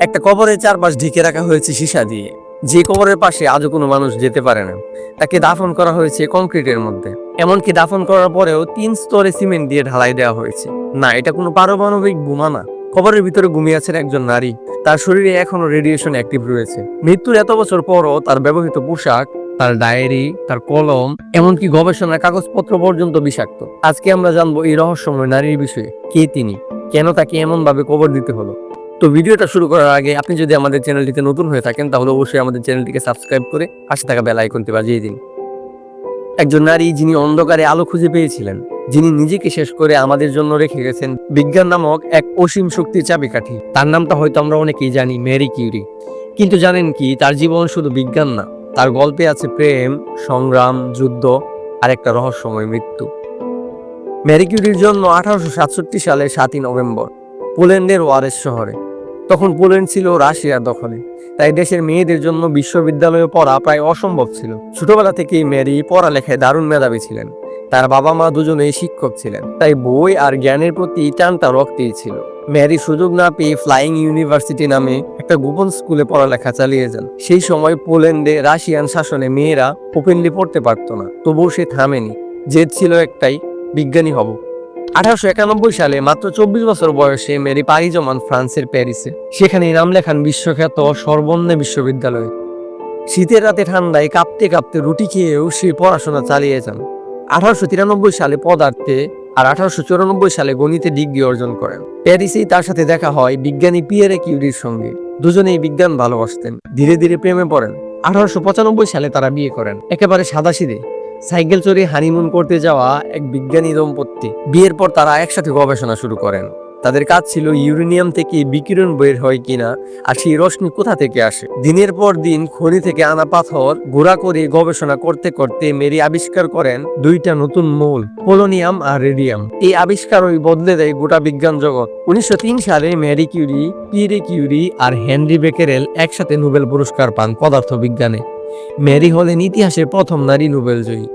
একটা কবরের চারপাশ ঢেকে রাখা হয়েছে সীসা দিয়ে। যে কবরের পাশে আজও কোনো মানুষ যেতে পারে না। তাকে দাফন করা হয়েছে কংক্রিটের মধ্যে। এমনকি দাফন করার পরেও তিন স্তরে সিমেন্ট দিয়ে ঢালাই দেওয়া হয়েছে। না, এটা কোনো পারমাণবিক বোমা না। কবরের ভিতরে ঘুমিয়ে আছেন একজন নারী। তার শরীরে এখনও রেডিয়েশন অ্যাক্টিভ রয়েছে। মৃত্যুর এত বছর পরও তার ব্যবহৃত পোশাক, তার ডায়েরি, তার কলম, এমনকি গবেষণার কাগজপত্র পর্যন্ত বিষাক্ত। আজকে আমরা জানব এই রহস্যময় নারীর বিষয়ে কে তিনি? কেন তাকে এমন ভাবে কবর দিতে হলো? তো ভিডিওটা শুরু করার আগে আপনি যদি আমাদের চ্যানেলটিতে নতুন হয়ে থাকেন, তাহলে অবশ্যই আমাদের চ্যানেলটিকে সাবস্ক্রাইব করে পাশে থাকা বেল আইকনটি বাজিয়ে দিন। একজন নারী যিনি অন্ধকারে আলো খুঁজে পেয়েছিলেন, যিনি নিজেকে শেষ করে আমাদের জন্য রেখে গেছেন, বিজ্ঞান নামক এক অসীম শক্তির চাবিকাঠি। তার নামটা হয়তো আমরা অনেকেই জানি, মেরি কিউরি। কিন্তু জানেন কি, তার জীবন শুধু বিজ্ঞান না, তার গল্পে আছে প্রেম, সংগ্রাম, যুদ্ধ আর একটা রহস্যময় মৃত্যু। ম্যারি কিউরির জন্ম আঠারোশো সাতষট্টি সালে সাতই নভেম্বর, পোল্যান্ডের ওয়ারেস শহরে। তখন পোল্যান্ড ছিল রাশিয়ার দখলে। তাই দেশের মেয়েদের জন্য বিশ্ববিদ্যালয়ে পড়া প্রায় অসম্ভব ছিল। ছোটবেলা থেকেই ম্যারি পড়ালেখায় দারুণ মেধাবী ছিলেন। তার বাবা মা দুজনেই শিক্ষক ছিলেন। তাই বই আর জ্ঞানের প্রতি টানটা রক্তেই ছিল। ম্যারি সুযোগ না পেয়ে ফ্লাইং ইউনিভার্সিটি নামে একটা গোপন স্কুলে পড়ালেখা চালিয়ে যান। সেই সময় পোল্যান্ডে রাশিয়ান শাসনে মেয়েরা ওপেনলি পড়তে পারতো না। তবুও সে থামেনি। জেদ ছিল একটাই, বিজ্ঞানী হব। আঠারোশো একানব্বই সালে মাত্র চব্বিশ বছর বয়সে মেরি পাড়ি জমান ফ্রান্সের প্যারিসে। সেখানে নাম লেখান বিশ্বখ্যাত সর্বন্যে বিশ্ববিদ্যালয়ে। শীতের রাতে ঠান্ডায় কাঁপতে কাঁপতে রুটি খেয়েও সে পড়াশোনা চালিয়ে যান। আঠারোশো তিরানব্বই সালে পদার্থে আর আঠারোশো চুরানব্বই সালে গণিতে ডিগ্রি অর্জন করেন। প্যারিসেই তার সাথে দেখা হয় বিজ্ঞানী পিয়ারে কিউরির সঙ্গে। দুজনেই বিজ্ঞান ভালোবাসতেন। ধীরে ধীরে প্রেমে পড়েন। আঠারোশো পঁচানব্বই সালে তারা বিয়ে করেন। একেবারে সাদাসিধে। সাইকেল চড়ে হানিমুন করতে যাওয়া এক বিজ্ঞানী দম্পতি। বিয়ের পর তারা একসাথে গবেষণা শুরু করেন। তাদের কাজ ছিল ইউরেনিয়াম থেকে বিকিরণ বের হয় কিনা আর সেই রশ্মি কোথা থেকে আসে? দিনের পর দিন খনি থেকে আনা পাথর গুঁড়া করে গবেষণা করতে করতে মেরি আবিষ্কার করেন দুইটা নতুন মৌল, পোলোনিয়াম আর রেডিয়াম। এই আবিষ্কারই বদলে দেয় গোটা বিজ্ঞান জগৎ। উনিশশো তিন সালে মেরি কিউরি, পিরে কিউরি আর হেনরি বেকেরেল একসাথে নোবেল পুরস্কার পান পদার্থ মেরি হলেন ইতিহাসের প্রথম নারী নোবেল জয়ী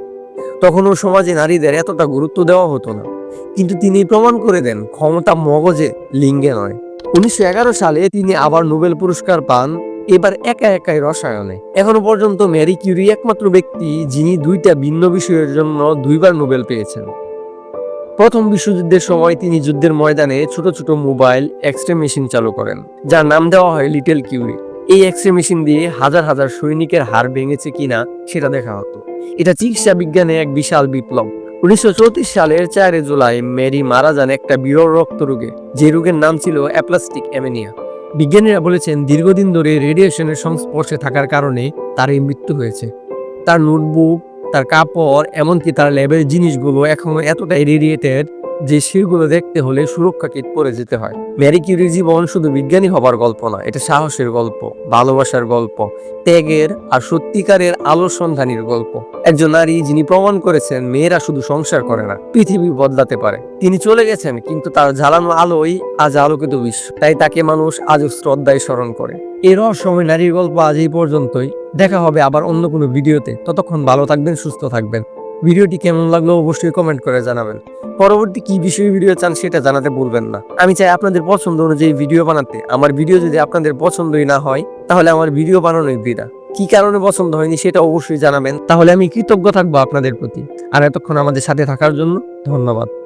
তখনও সমাজে নারীদের এতটা গুরুত্ব দেওয়া হতো না। কিন্তু তিনি প্রমাণ করে দেন, ক্ষমতা মগজে লিঙ্গে নয়। উনিশশো সালে তিনি আবার নোবেল পুরস্কার পান, এবার একা একাই রসায়নে। এখনও পর্যন্ত ম্যারি কিউরি একমাত্র ব্যক্তি, যিনি দুইটা ভিন্ন বিষয়ের জন্য দুইবার নোবেল পেয়েছেন। প্রথম বিশ্বযুদ্ধের সময় তিনি যুদ্ধের ময়দানে ছোট ছোট মোবাইল এক্সরে মেশিন চালু করেন, যার নাম দেওয়া হয় লিটল কিউরি। এই এক্সরে মেশিন দিয়ে হাজার হাজার সৈনিকের হাড় ভেঙেছে কিনা সেটা দেখা হতো। এটা চিকিৎসা বিজ্ঞানে এক বিশাল বিপ্লব। উনিশশো চৌত্রিশ সালের চারে জুলাই মেরি মারা যান একটা বিরল রক্ত রোগে। যে রোগের নাম ছিল অ্যাপ্লাস্টিক অ্যামেনিয়া বিজ্ঞানীরা বলেছেন, দীর্ঘদিন ধরে রেডিয়েশনের সংস্পর্শে থাকার কারণে তার এই মৃত্যু হয়েছে। তার নোটবুক, তার কাপড়, এমনকি তার ল্যাবের জিনিসগুলো এখনও এতটাই রেডিয়েটেড যে সেগুলো দেখতে হলে সুরক্ষা কিট পরে যেতে হয়। ম্যারি কিউরির জীবন শুধু বিজ্ঞানী হবার গল্প না এটা সাহসের গল্প, ভালোবাসার গল্প, ত্যাগের আর সত্যিকারের আলোর সন্ধানীর গল্প। একজন নারী যিনি প্রমাণ করেছেন মেয়েরা শুধু সংসার করে না, পৃথিবী বদলাতে পারে। তিনি চলে গেছেন, কিন্তু তার জ্বালানো আলোই আজ আলোকিত বিশ্ব, তাই তাকে মানুষ আজও শ্রদ্ধায় স্মরণ করে। এই রহস্যময় নারীর গল্প আজ এই পর্যন্তই। দেখা হবে আবার অন্য কোনো ভিডিওতে। ততক্ষণ ভালো থাকবেন, সুস্থ থাকবেন। ভিডিওটি কেমন লাগল অবশ্যই কমেন্ট করে জানাবেন। পরবর্তী কি বিষয়ে ভিডিও চান সেটা জানাতে ভুলবেন না। আমি চাই আপনাদের পছন্দ অনুযায়ী ভিডিও বানাতে। আমার ভিডিও যদি আপনাদের পছন্দই না হয়, তাহলে আমার ভিডিও বানানোই বৃথা কি কারণে পছন্দ হয়নি সেটা অবশ্যই জানাবেন। তাহলে আমি কৃতজ্ঞ থাকব আপনাদের প্রতি। আর এতক্ষণ আমাদের সাথে থাকার জন্য ধন্যবাদ।